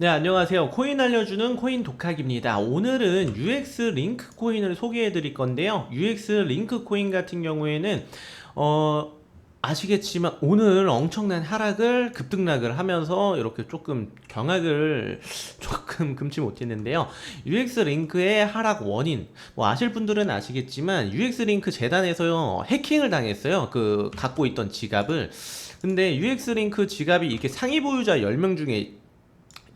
네, 안녕하세요. 코인 알려주는 코인 독학입니다. 오늘은 UX 링크 코인을 소개해 드릴 건데요. UX 링크 코인 같은 경우에는, 어, 아시겠지만 오늘 엄청난 하락을 급등락을 하면서 이렇게 조금 경악을 조금 금치 못했는데요. UX 링크의 하락 원인 뭐 아실 분들은 아시겠지만 UX 링크 재단에서요 해킹을 당했어요. 그 갖고 있던 지갑을 근데 UX 링크 지갑이 이렇게 상위 보유자 10명 중에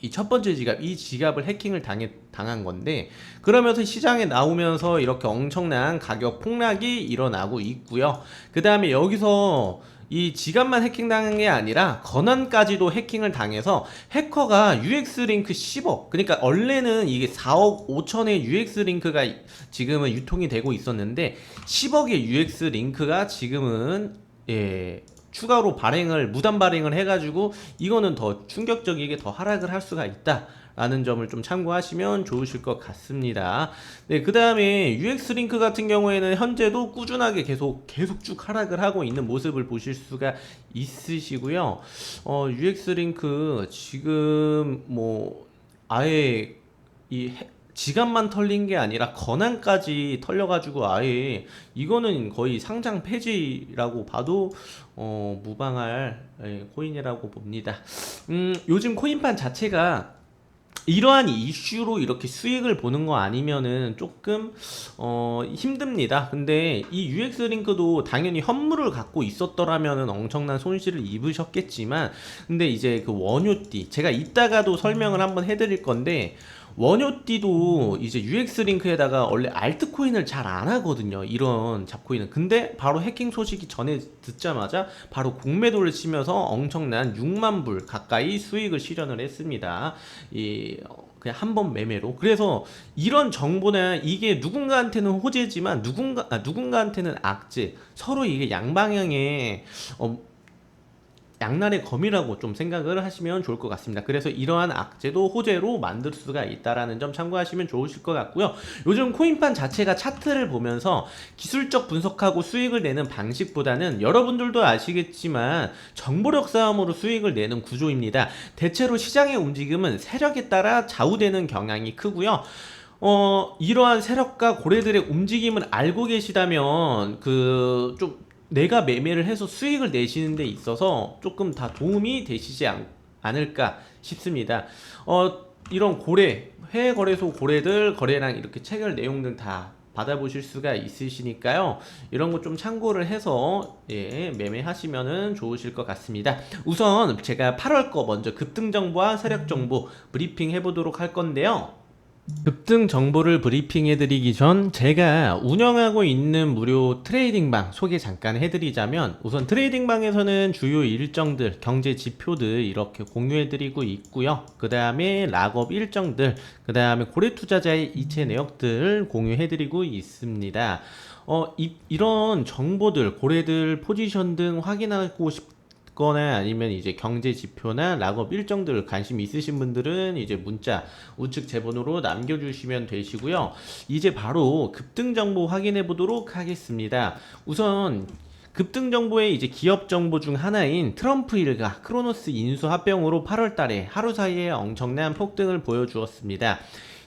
이 첫 번째 지갑, 이 지갑을 해킹을 당해, 당한 건데, 그러면서 시장에 나오면서 이렇게 엄청난 가격 폭락이 일어나고 있고요. 그 다음에 여기서 이 지갑만 해킹당한 게 아니라 건환까지도 해킹을 당해서 해커가 UX 링크 10억 그러니까 원래는 이게 4억 5천의 UX 링크가 지금은 유통이 되고 있었는데 10억의 UX 링크가 지금은 예 추가로 발행을 무단 발행을 해가지고 이거는 더 충격적이게 더 하락을 할 수가 있다. 라는 점을 좀 참고하시면 좋으실 것 같습니다. 네, 그 다음에 UX 링크 같은 경우에는 현재도 꾸준하게 계속 계속 쭉 하락을 하고 있는 모습을 보실 수가 있으시고요. 어, UX 링크 지금 뭐 아예 이 해- 지갑만 털린 게 아니라 건한까지 털려가지고 아예 이거는 거의 상장 폐지라고 봐도 어, 무방할 예, 코인이라고 봅니다. 음, 요즘 코인판 자체가 이러한 이슈로 이렇게 수익을 보는 거 아니면은 조금 어 힘듭니다. 근데 이 UX 링크도 당연히 현물을 갖고 있었더라면은 엄청난 손실을 입으셨겠지만 근데 이제 그 원효띠 제가 이따가도 설명을 한번 해드릴 건데 원효띠도 이제 UX 링크에다가 원래 알트코인을 잘 안 하거든요. 이런 잡코인은. 근데 바로 해킹 소식이 전에 듣자마자 바로 공매도를 치면서 엄청난 6만 불 가까이 수익을 실현을 했습니다. 이 어, 그냥 한 번 매매로. 그래서 이런 정보는 이게 누군가한테는 호재지만 누군가 아, 누군가한테는 악재. 서로 이게 양방향의 어, 양날의 검이라고 좀 생각을 하시면 좋을 것 같습니다. 그래서 이러한 악재도 호재로 만들 수가 있다라는 점 참고하시면 좋으실 것 같고요. 요즘 코인판 자체가 차트를 보면서 기술적 분석하고 수익을 내는 방식보다는 여러분들도 아시겠지만 정보력 싸움으로 수익을 내는 구조입니다. 대체로 시장의 움직임은 세력에 따라 좌우되는 경향이 크고요. 어, 이러한 세력과 고래들의 움직임을 알고 계시다면 그좀 내가 매매를 해서 수익을 내시는 데 있어서 조금 다 도움이 되시지 않, 않을까 싶습니다. 어, 이런 고래, 해외 거래소 고래들 거래량 이렇게 체결 내용들 다 받아보실 수가 있으시니까요. 이런 거 좀 참고를 해서 예, 매매하시면은 좋으실 것 같습니다. 우선 제가 8월 거 먼저 급등 정보와 세력 정보 브리핑 해보도록 할 건데요. 급등 정보를 브리핑해드리기 전 제가 운영하고 있는 무료 트레이딩방 소개 잠깐 해드리자면 우선 트레이딩방에서는 주요 일정들, 경제 지표들 이렇게 공유해드리고 있고요. 그 다음에 락업 일정들, 그 다음에 고래 투자자의 이체 내역들 공유해드리고 있습니다. 어, 이, 이런 정보들, 고래들 포지션 등 확인하고 싶 거나 아니면 이제 경제 지표나 락업 일정들 관심 있으신 분들은 이제 문자 우측 제본으로 남겨주시면 되시고요. 이제 바로 급등 정보 확인해 보도록 하겠습니다. 우선 급등 정보의 이제 기업 정보 중 하나인 트럼프 일가 크로노스 인수 합병으로 8월 달에 하루 사이에 엄청난 폭등을 보여주었습니다.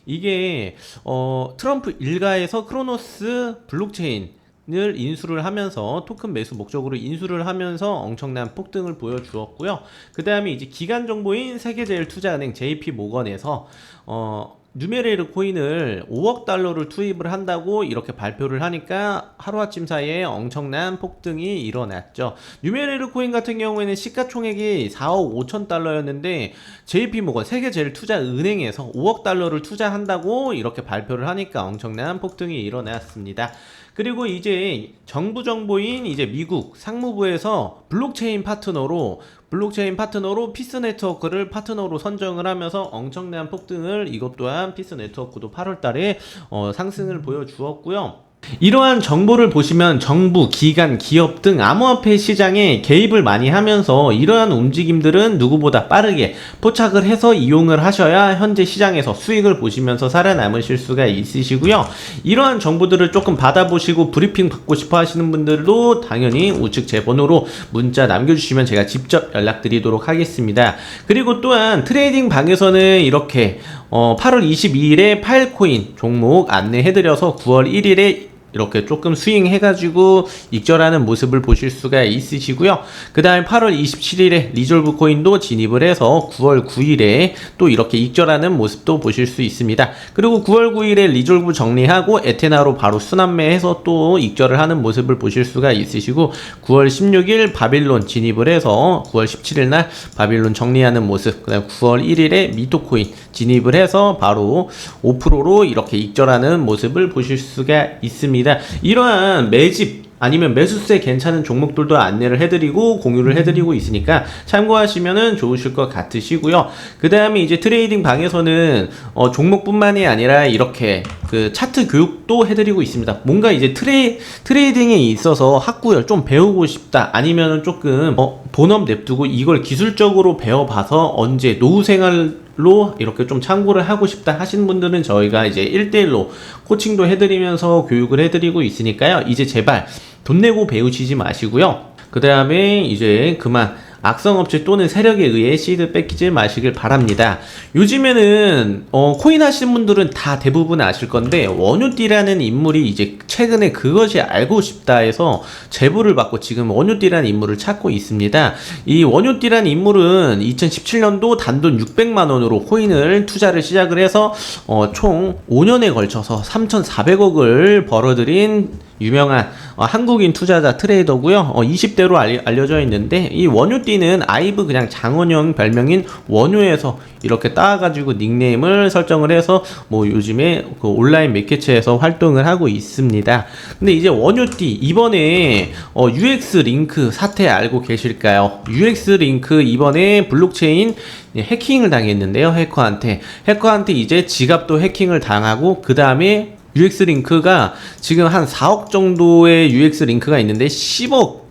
이게 어 트럼프 일가에서 크로노스 블록체인 을 인수를 하면서 토큰 매수 목적으로 인수를 하면서 엄청난 폭등을 보여주었고요. 그 다음에 이제 기간 정보인 세계제일투자은행 JP 모건에서 어 뉴메레르 코인을 5억 달러를 투입을 한다고 이렇게 발표를 하니까 하루아침 사이에 엄청난 폭등이 일어났죠. 뉴메레르 코인 같은 경우에는 시가총액이 4억 5천 달러였는데 JP 모건 세계 제일 투자 은행에서 5억 달러를 투자한다고 이렇게 발표를 하니까 엄청난 폭등이 일어났습니다. 그리고 이제 정부 정보인 이제 미국 상무부에서 블록체인 파트너로 블록체인 파트너로 피스 네트워크를 파트너로 선정을 하면서 엄청난 폭등을 이것 또한 피스 네트워크도 8월 달에 어, 상승을 보여주었고요. 이러한 정보를 보시면 정부, 기관, 기업 등 암호화폐 시장에 개입을 많이 하면서 이러한 움직임들은 누구보다 빠르게 포착을 해서 이용을 하셔야 현재 시장에서 수익을 보시면서 살아남으실 수가 있으시고요. 이러한 정보들을 조금 받아보시고 브리핑 받고 싶어 하시는 분들도 당연히 우측 제 번호로 문자 남겨주시면 제가 직접 연락드리도록 하겠습니다. 그리고 또한 트레이딩 방에서는 이렇게 어, 8월 22일에 파일코인 종목 안내해드려서 9월 1일에 이렇게 조금 스윙해가지고 익절하는 모습을 보실 수가 있으시고요. 그 다음에 8월 27일에 리졸브 코인도 진입을 해서 9월 9일에 또 이렇게 익절하는 모습도 보실 수 있습니다. 그리고 9월 9일에 리졸브 정리하고 에테나로 바로 순환매해서 또 익절을 하는 모습을 보실 수가 있으시고 9월 16일 바빌론 진입을 해서 9월 17일 날 바빌론 정리하는 모습 그 다음 9월 1일에 미토코인 진입을 해서 바로 5%로 이렇게 익절하는 모습을 보실 수가 있습니다. 이러한 매집 아니면 매수세 괜찮은 종목들도 안내를 해드리고 공유를 해드리고 있으니까 참고하시면은 좋으실 것 같으시고요. 그 다음에 이제 트레이딩 방에서는 어, 종목뿐만이 아니라 이렇게 그 차트 교육도 해드리고 있습니다. 뭔가 이제 트레이 트레이딩에 있어서 학구열 좀 배우고 싶다 아니면은 조금 어, 본업 냅두고 이걸 기술적으로 배워봐서 언제 노후 생활 로 이렇게 좀 참고를 하고 싶다 하시는 분들은 저희가 이제 1대1로 코칭도 해드리면서 교육을 해드리고 있으니까요. 이제 제발 돈 내고 배우시지 마시고요. 그 다음에 이제 그만 악성업체 또는 세력에 의해 시드 뺏기지 마시길 바랍니다. 요즘에는 어, 코인 하시는 분들은 다 대부분 아실 건데 원유띠라는 인물이 이제 최근에 그것이 알고 싶다 해서 제보를 받고 지금 원유띠라는 인물을 찾고 있습니다. 이 원유띠라는 인물은 2017년도 단돈 600만 원으로 코인을 투자를 시작을 해서 어, 총 5년에 걸쳐서 3,400억을 벌어들인 유명한 어, 한국인 투자자 트레이더고요. 어, 20대로 알려, 져 있는데 이 원유띠는 아이브 그냥 장원영 별명인 원유에서 이렇게 따가지고 닉네임을 설정을 해서 뭐 요즘에 그 온라인 매개체에서 활동을 하고 있습니다. 근데 이제 원유띠 이번에 어, UX 링크 사태 알고 계실까요? UX 링크 이번에 블록체인 해킹을 당했는데요. 해커한테 해커한테 이제 지갑도 해킹을 당하고 그 다음에 UX 링크가 지금 한 4억 정도의 UX 링크가 있는데 10억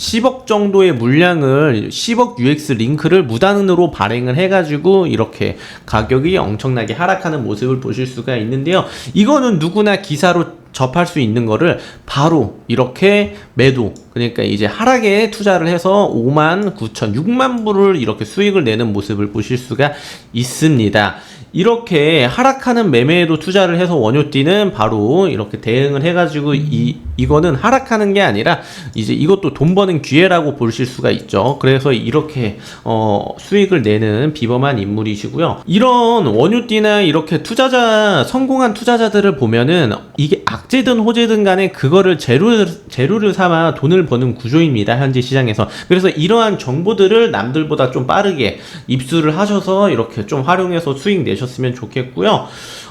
10억 정도의 물량을 10억 UX 링크를 무단으로 발행을 해가지고 이렇게 가격이 엄청나게 하락하는 모습을 보실 수가 있는데요. 이거는 누구나 기사로 접할 수 있는 거를 바로 이렇게 매도 그러니까 이제 하락에 투자를 해서 5만 9천 6만 불을 이렇게 수익을 내는 모습을 보실 수가 있습니다. 이렇게 하락하는 매매에도 투자를 해서 원효띠는 바로 이렇게 대응을 해가지고 이 이거는 하락하는 게 아니라 이제 이것도 돈 버는 기회라고 보실 수가 있죠. 그래서 이렇게 어 수익을 내는 비범한 인물이시고요. 이런 원유띠나 이렇게 투자자 성공한 투자자들을 보면은 이게 악재든 호재든 간에 그거를 재료 재료를 삼아 돈을 버는 구조입니다. 현재 시장에서. 그래서 이러한 정보들을 남들보다 좀 빠르게 입수를 하셔서 이렇게 좀 활용해서 수익 내 셨으면 좋겠고요.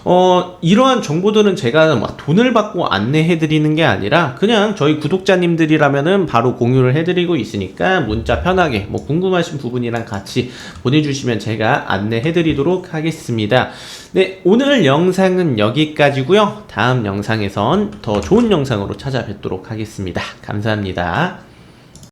어 이러한 정보들은 제가 막 돈을 받고 안내해 드리는 게 아니라 그냥 저희 구독자님들이라면은 바로 공유를 해 드리고 있으니까 문자 편하게 뭐 궁금하신 부분이랑 같이 보내 주시면 제가 안내해 드리도록 하겠습니다. 네, 오늘 영상은 여기까지고요. 다음 영상에선 더 좋은 영상으로 찾아뵙도록 하겠습니다. 감사합니다.